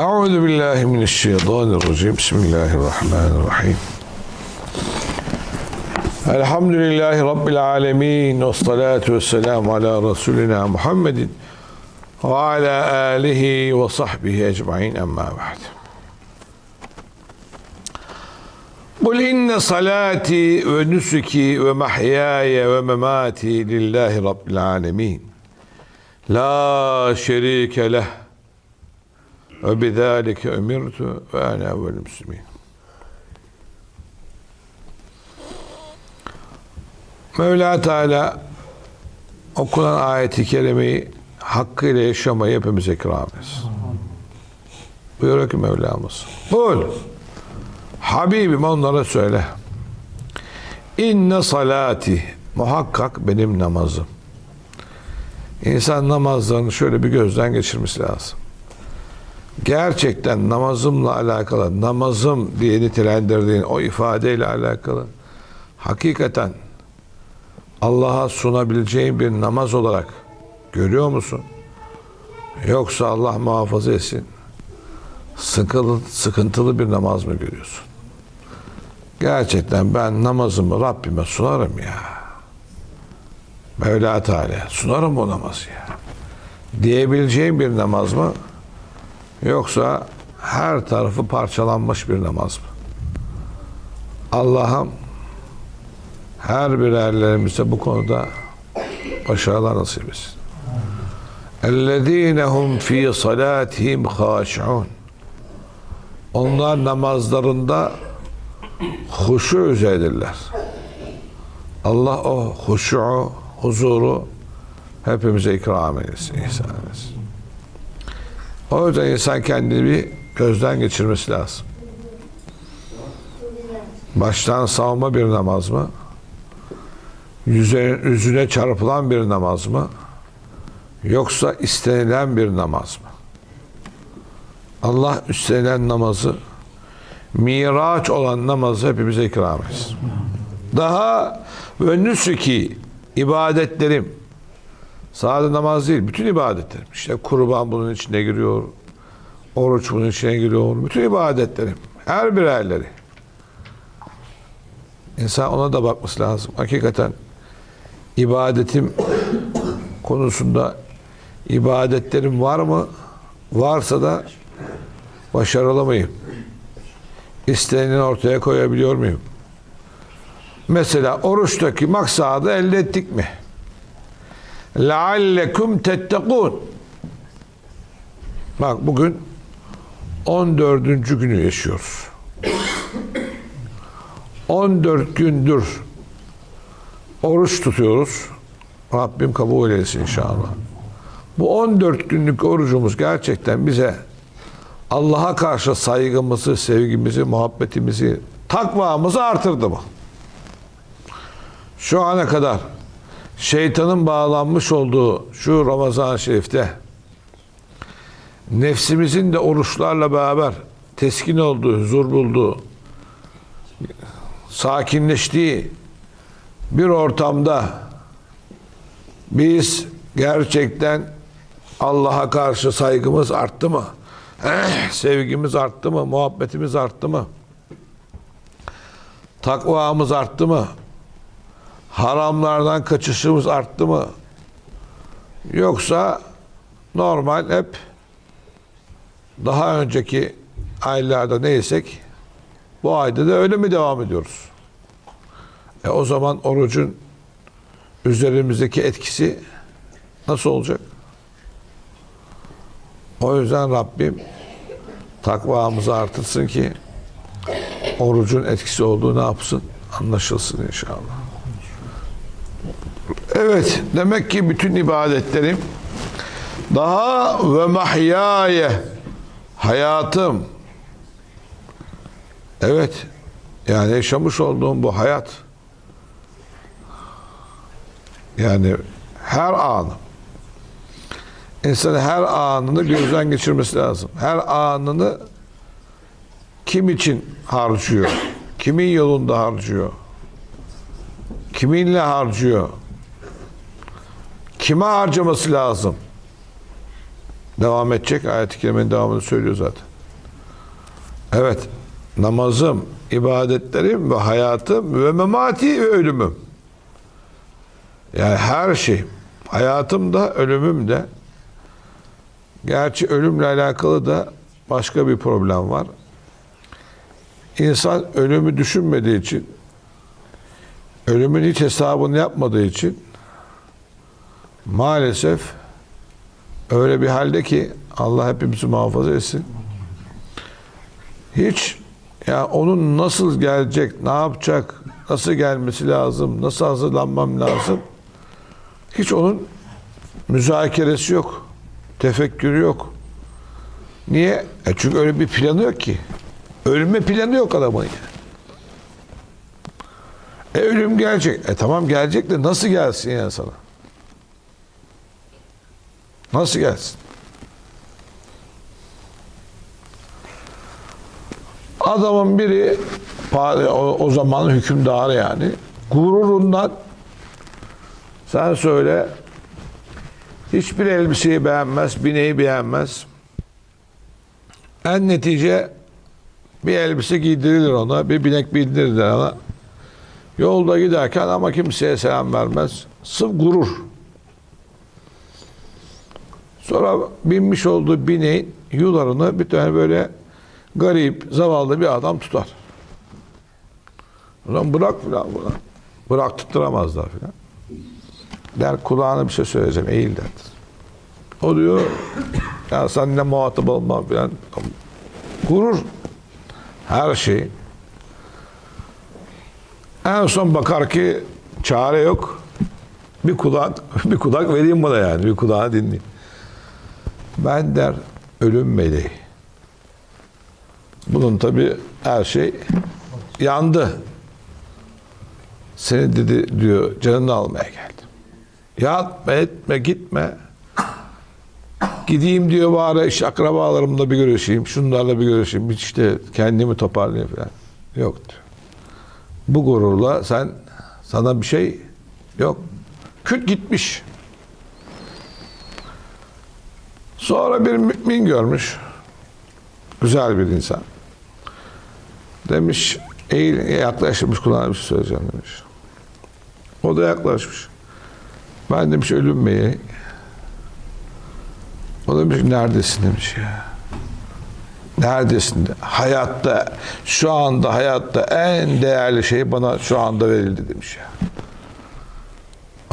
أعوذ بالله من الشيطان الرجيم. بسم الله الرحمن الرحيم. الحمد لله رب العالمين والصلاة والسلام على رسولنا محمد وعلى آله وصحبه أجمعين. أما بعد قل إن صلاتي ونسكي ومحياي ومماتي لله رب العالمين. لا شريك له Ve bidâlike emirtu ve ana evvel müslümin. Mevla Teala okunan ayeti kerimeyi hakkıyla yaşamayı hepimize ikram etsin. Buyuruyor ki Mevlamız. Kul Habibim onlara söyle. İnne salati muhakkak benim namazım. İnsan namazlarını şöyle bir gözden geçirmesi lazım. Gerçekten namazımla alakalı, namazım diye nitelendirdiğin o ifadeyle alakalı hakikaten Allah'a sunabileceğin bir namaz olarak görüyor musun? Yoksa Allah muhafaza etsin. Sıkıntı, sıkıntılı bir namaz mı görüyorsun? Gerçekten ben namazımı Rabbime sunarım ya. Mevla Teala sunarım o namazı ya. Diyebileceğim bir namaz mı? Yoksa her tarafı parçalanmış bir namaz mı? Allah'ım her birerlerimize bu konuda başarılar nasip etsin. اَلَّذ۪ينَ هُمْ ف۪ي صَلَاتِهِمْ خَاشِعُونَ Onlar namazlarında huşu üzeredirler. Allah o huşu, huzuru hepimize ikram eylesin, ihsan eylesin. O yüzden insan kendini bir gözden geçirmesi lazım. Baştan savma bir namaz mı? Yüze, yüzüne çarpılan bir namaz mı? Yoksa istenilen bir namaz mı? Allah istenilen namazı, miraç olan namazı hepimize ikram etsin. Daha ve nüsuki ibadetlerim, sadece namaz değil, bütün ibadetlerim. İşte kurban bunun içine giriyor, oruç bunun içine giriyor, bütün ibadetlerim, her birerleri. İnsan ona da bakması lazım. Hakikaten ibadetim konusunda ibadetlerim var mı? Varsa da başarılı mıyım? İsteneni ortaya koyabiliyor muyum? Mesela oruçtaki maksadı elde ettik mi? لَعَلَّكُمْ تَتَّقُونَ Bak bugün 14. günü yaşıyoruz. 14 gündür oruç tutuyoruz. Rabbim kabul etsin inşallah. Bu 14 günlük orucumuz gerçekten bize Allah'a karşı saygımızı, sevgimizi, muhabbetimizi, takvamızı artırdı mı? Şu ana kadar şeytanın bağlanmış olduğu şu Ramazan-ı Şerif'te nefsimizin de oruçlarla beraber teskin olduğu, huzur bulduğu, sakinleştiği bir ortamda biz gerçekten Allah'a karşı saygımız arttı mı? Sevgimiz arttı mı? Muhabbetimiz arttı mı? Takvamız arttı mı? Haramlardan kaçışımız arttı mı? Yoksa normal hep daha önceki aylarda neysek bu ayda da öyle mi devam ediyoruz? E o zaman orucun üzerimizdeki etkisi nasıl olacak? O yüzden Rabbim takvamızı artırsın ki orucun etkisi olduğu ne yapsın? Anlaşılsın inşallah. Evet, demek ki bütün ibadetlerim daha ve mahyaye hayatım evet yani yaşamış olduğum bu hayat yani her anı insan her anını gözden geçirmesi lazım. Her anını kim için harcıyor? Kimin yolunda harcıyor? Kiminle harcıyor? Kime harcaması lazım? Devam edecek. Ayet-i Kerime'nin devamını söylüyor zaten. Evet. Namazım, ibadetlerim ve hayatım ve memati ve ölümüm. Yani her şey. Hayatım da ölümüm de. Gerçi ölümle alakalı da başka bir problem var. İnsan ölümü düşünmediği için, ölümün hiç hesabını yapmadığı için maalesef öyle bir halde ki Allah hepimizi muhafaza etsin. Hiç ya onun nasıl gelecek, ne yapacak, nasıl gelmesi lazım, nasıl hazırlanmam lazım. Hiç onun müzakeresi yok. Tefekkürü yok. Niye? E çünkü öyle bir planı yok ki. Ölme planı yok adamın yani. Gelecek. E tamam gelecek de nasıl gelsin yani sana? Nasıl gelsin? Adamın biri o, o zamanın hükümdarı yani gururundan sen söyle hiçbir elbiseyi beğenmez, bineği beğenmez. En netice bir elbise giydirilir ona, bir binek bindirilir ona. Yolda giderken ama kimseye selam vermez. Sırf gurur. Sonra binmiş olduğu bineğin yularını bir tane böyle garip, zavallı bir adam tutar. Ulan bırak filan buna. Bırak tutturamazlar filan. Der kulağına bir şey söyleyeceğim, eğil der. O diyor, ya seninle muhatap olmam filan. Gurur. Her şey. En son bakar ki çare yok. Bir kulak, bir kulak vereyim buna yani. Bir kulağını dinleyeyim. Ben der ölüm meleği. Bunun tabi her şey yandı. Seni dedi diyor canını almaya geldim. Yatma etme gitme. Gideyim diyor bari işte akrabalarımla bir görüşeyim. Şunlarla bir görüşeyim. Hiç işte kendimi toparlayayım falan. Yok diyor. Bu gururla sen sana bir şey yok. Küt gitmiş. Sonra bir mümin görmüş. Güzel bir insan. Demiş, eğil, yaklaşmış kulağına bir şey söyleyeceğim demiş. O da yaklaşmış. Ben demiş ölüm beyi. O da demiş neredesin demiş ya. Neredesin de. Hayatta, şu anda hayatta en değerli şey bana şu anda verildi demiş ya.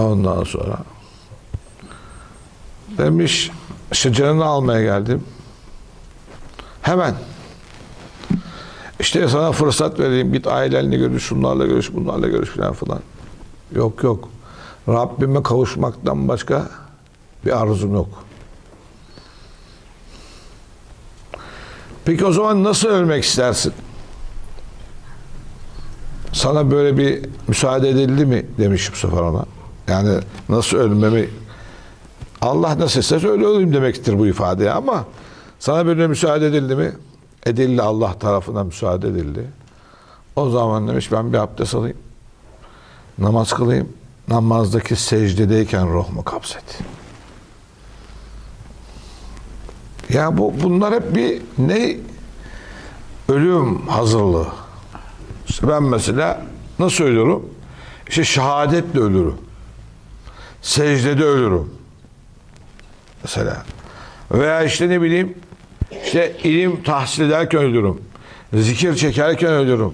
Ondan sonra demiş canını almaya geldim. Hemen. İşte sana fırsat vereyim. Git ailenle görüş, şunlarla görüş, bunlarla görüş falan falan. Yok yok. Rabbime kavuşmaktan başka bir arzum yok. Peki o zaman nasıl ölmek istersin? Sana böyle bir müsaade edildi mi demiş sefer ona. Yani nasıl ölmemi Allah nasıl isterse öyle olayım demektir bu ifade ama sana böyle müsaade edildi mi? Edildi Allah tarafından müsaade edildi. O zaman demiş ben bir abdest alayım. Namaz kılayım. Namazdaki secdedeyken ruhumu kapset. Ya bu bunlar hep bir ne ölüm hazırlığı. İşte ben mesela nasıl ölürüm? İşte şehadetle ölürüm. Secdede ölürüm. Mesela. Veya işte ne bileyim işte ilim tahsil ederken ölürüm. Zikir çekerken ölürüm.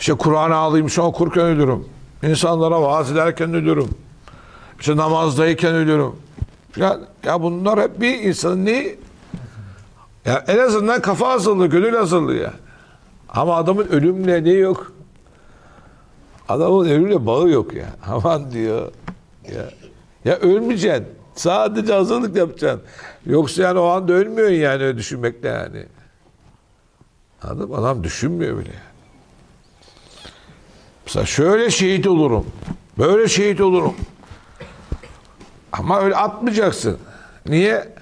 İşte Kur'an alayım sonra okurken ölürüm. İnsanlara vaaz ederken ölürüm. İşte namazdayken ölürüm. Ya, ya bunlar hep bir insanın ne? Ya en azından kafa hazırlığı, gönül hazırlığı ya. Ama adamın ölümle ne yok? Adamın ölümle bağı yok ya. Aman diyor. Ya, ya ölmeyeceksin. Sadece hazırlık yapacaksın. Yoksa yani o anda ölmüyorsun yani öyle düşünmekle yani. Adam, adam düşünmüyor bile. Mesela şöyle şehit olurum. Böyle şehit olurum. Ama öyle atmayacaksın. Niye?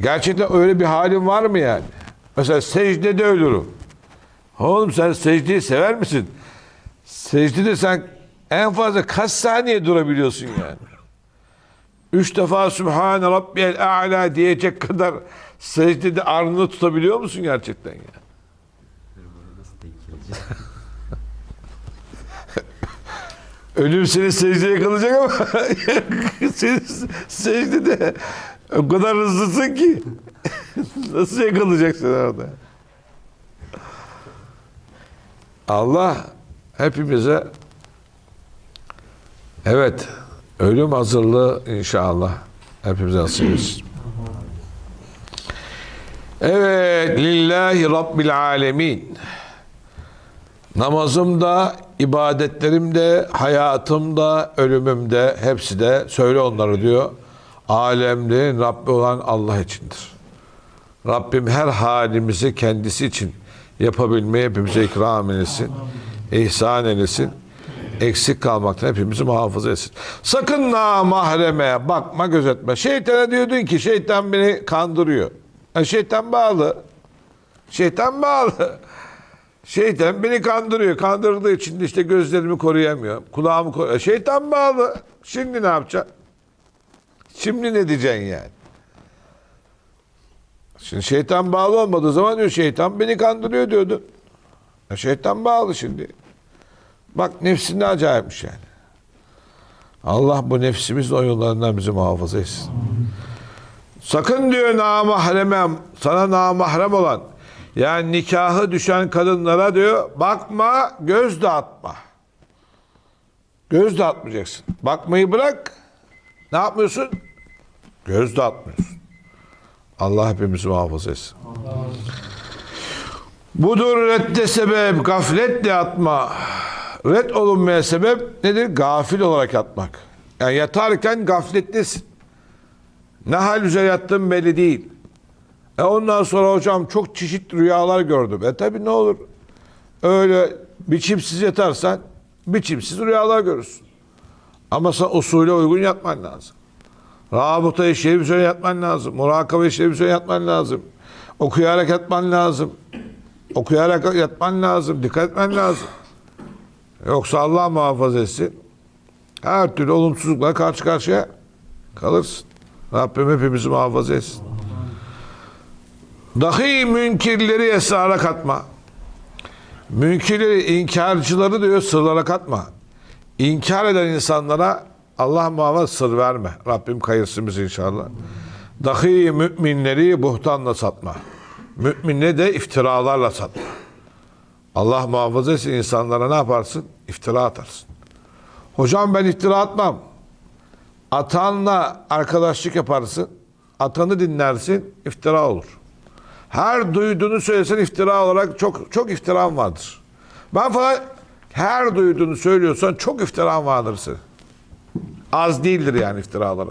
Gerçekten öyle bir halin var mı yani? Mesela secdede ölürüm. Oğlum sen secdeyi sever misin? Secdede sen en fazla kaç saniye durabiliyorsun yani? Üç defa Sübhane Rabbiyel A'la diyecek kadar secdede arnını tutabiliyor musun gerçekten yani? Ölüm seni secdeye kalacak ama siz secdede o kadar hızlısın ki nasıl yakalayacaksın orada? Allah hepimize evet ölüm hazırlığı inşallah hepimize nasip. Evet lillahi rabbil alemin. Namazımda, ibadetlerimde, hayatımda, ölümümde hepsi de söyle onları diyor. Alemlerin Rabbi olan Allah içindir. Rabbim her halimizi kendisi için yapabilmeyi hepimize ikram eylesin. ihsan eylesin. Eksik kalmaktan hepimizi muhafaza etsin. Sakın mahreme bakma gözetme. Şeytana diyordun ki şeytan beni kandırıyor. E, şeytan bağlı. Şeytan bağlı. Şeytan beni kandırıyor. Kandırdığı için de işte gözlerimi koruyamıyor. Kulağımı koruyor. Şeytan bağlı. Şimdi ne yapacaksın? Şimdi ne diyeceksin yani? Şimdi şeytan bağlı olmadığı zaman diyor şeytan beni kandırıyor diyordu. Ya şeytan bağlı şimdi. Bak nefsin ne acayipmiş yani. Allah bu nefsimizin oyunlarından bizi muhafaza etsin. Sakın diyor namahremem, sana namahrem olan yani nikahı düşen kadınlara diyor bakma göz de atma. Göz de atmayacaksın. Bakmayı bırak. Ne yapmıyorsun? Göz de atmıyorsun. Allah hepimizi muhafaza etsin. Budur redde sebep, gafletle atma. Red olunmaya sebep nedir? Gafil olarak yatmak. Yani yatarken gafletlisin. Ne hal üzere yattığın belli değil. E ondan sonra hocam çok çeşitli rüyalar gördüm. E tabi ne olur? Öyle biçimsiz yatarsan biçimsiz rüyalar görürsün. Ama sen usule uygun yatman lazım. Rabıta-i şerif üzere yatman lazım. Murakabe-i şerif üzere yatman lazım. Okuyarak yatman lazım. Okuyarak yatman lazım. Dikkat etmen lazım. Yoksa Allah muhafaza etsin. Her türlü olumsuzlukla karşı karşıya kalırsın. Rabbim hepimizi muhafaza etsin. Dahi münkirleri esrara katma. Münkirleri, inkarcıları diyor sırlara katma. İnkar eden insanlara Allah muhafaza sır verme. Rabbim kayırsın bizi inşallah. Dahi müminleri buhtanla satma. Müminleri de iftiralarla satma. Allah muhafaza etsin insanlara ne yaparsın? İftira atarsın. Hocam ben iftira atmam. Atanla arkadaşlık yaparsın. Atanı dinlersin, iftira olur. Her duyduğunu söylesen iftira olarak çok çok iftiran vardır. Ben falan her duyduğunu söylüyorsan çok iftiran vardır senin. Az değildir yani iftiraları.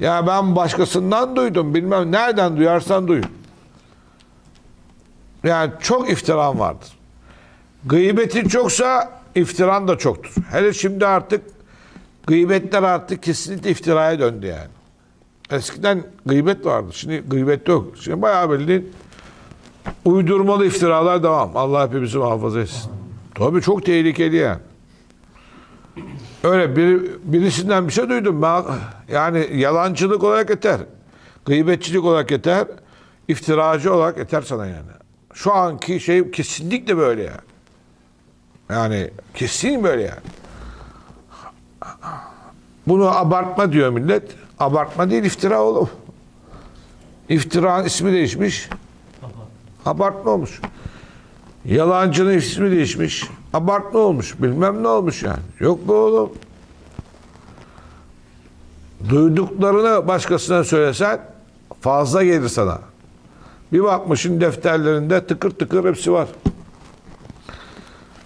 Ya ben başkasından duydum bilmem nereden duyarsan duy. Yani çok iftiran vardır. Gıybetin çoksa iftiran da çoktur. Hele şimdi artık gıybetler artık kesinlikle iftiraya döndü yani. Eskiden gıybet vardı. Şimdi gıybet yok. Şimdi bayağı bildiğin uydurmalı iftiralar devam. Allah hepimizi muhafaza etsin. Tabii çok tehlikeli yani. Öyle bir, birisinden bir şey duydum. Ben, yani yalancılık olarak yeter. Gıybetçilik olarak yeter. iftiracı olarak yeter sana yani. Şu anki şey kesinlikle böyle yani. Yani kesin böyle yani. Bunu abartma diyor millet. Abartma değil iftira oğlum. İftiranın ismi değişmiş. Abartma olmuş. Yalancının ismi değişmiş. Abartma olmuş. Bilmem ne olmuş yani. Yok bu oğlum. Duyduklarını başkasına söylesen fazla gelir sana. Bir bakmışın defterlerinde tıkır tıkır hepsi var.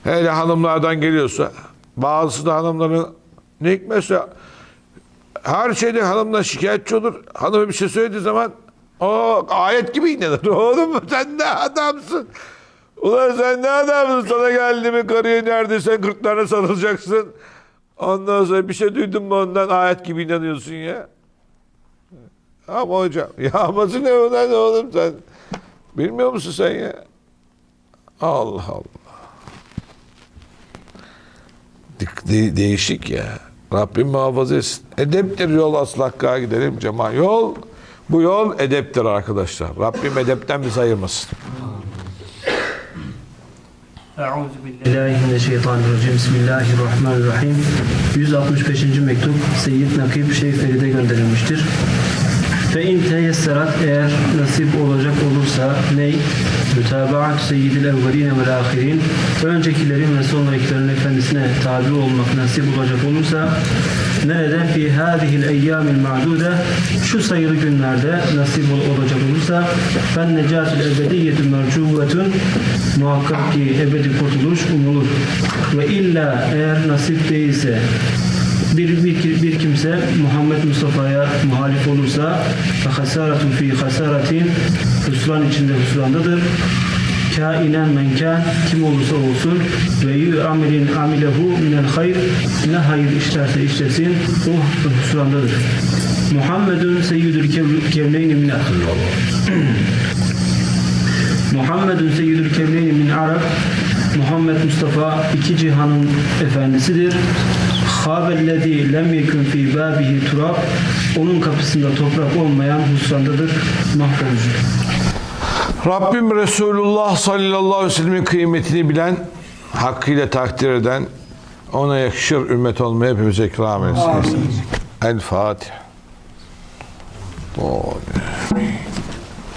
Hele hanımlardan geliyorsa bazısı da hanımların ne hikmetse her şeyde hanımdan şikayetçi olur. Hanımı bir şey söylediği zaman o ayet gibi inanır. Oğlum sen ne adamsın. Ulan sen ne adamsın sana geldi mi karıya neredeyse gırtlarına sarılacaksın. Ondan sonra bir şey duydun mu ondan ayet gibi inanıyorsun ya. Ama hocam yağması ne ulan oğlum sen. Bilmiyor musun sen ya? Allah Allah. De- de- değişik ya. Rabbim muhafaza etsin. Edeptir yol aslakka gidelim cema. Yol, bu yol edeptir arkadaşlar. Rabbim edepten bizi ayırmasın. Euzu billahi mineşşeytanirracim. Bismillahirrahmanirrahim. 165. mektup Seyyid Nakib Şeyh Ferid'e gönderilmiştir. Fe in teyesserat eğer nasip olacak olursa ney? Mütabaat seyyidil evveline ve ahirin öncekilerin ve sonrakilerin efendisine tabi olmak nasip olacak olursa nerede? Fi hadihil eyyamil ma'dude şu sayılı günlerde nasip ol- olacak olursa ben necatul ebediyyetü mercuvetun muhakkak ki ebedi kurtuluş umulur. Ve illa eğer nasip değilse bir, bir, bir kimse Muhammed Mustafa'ya muhalif olursa hasaratun fi hasaratin hüsran içinde hüsrandadır. Kainen men kim olursa olsun ve yu amelin amilehu minel hayr ne hayır işlerse işlesin o hüsrandadır. Muhammedun seyyidül kevneyni minel Muhammedun seyyidül kevneyni min Arab Muhammed Mustafa iki cihanın efendisidir. Habellezi lem yekun fi babihi turab onun kapısında toprak olmayan husrandadır, mahvolur. Rabbim Resulullah sallallahu aleyhi ve sellemin kıymetini bilen, hakkıyla takdir eden, ona yakışır ümmet olmaya hepimize ikram etsin. El Fatiha. Amin.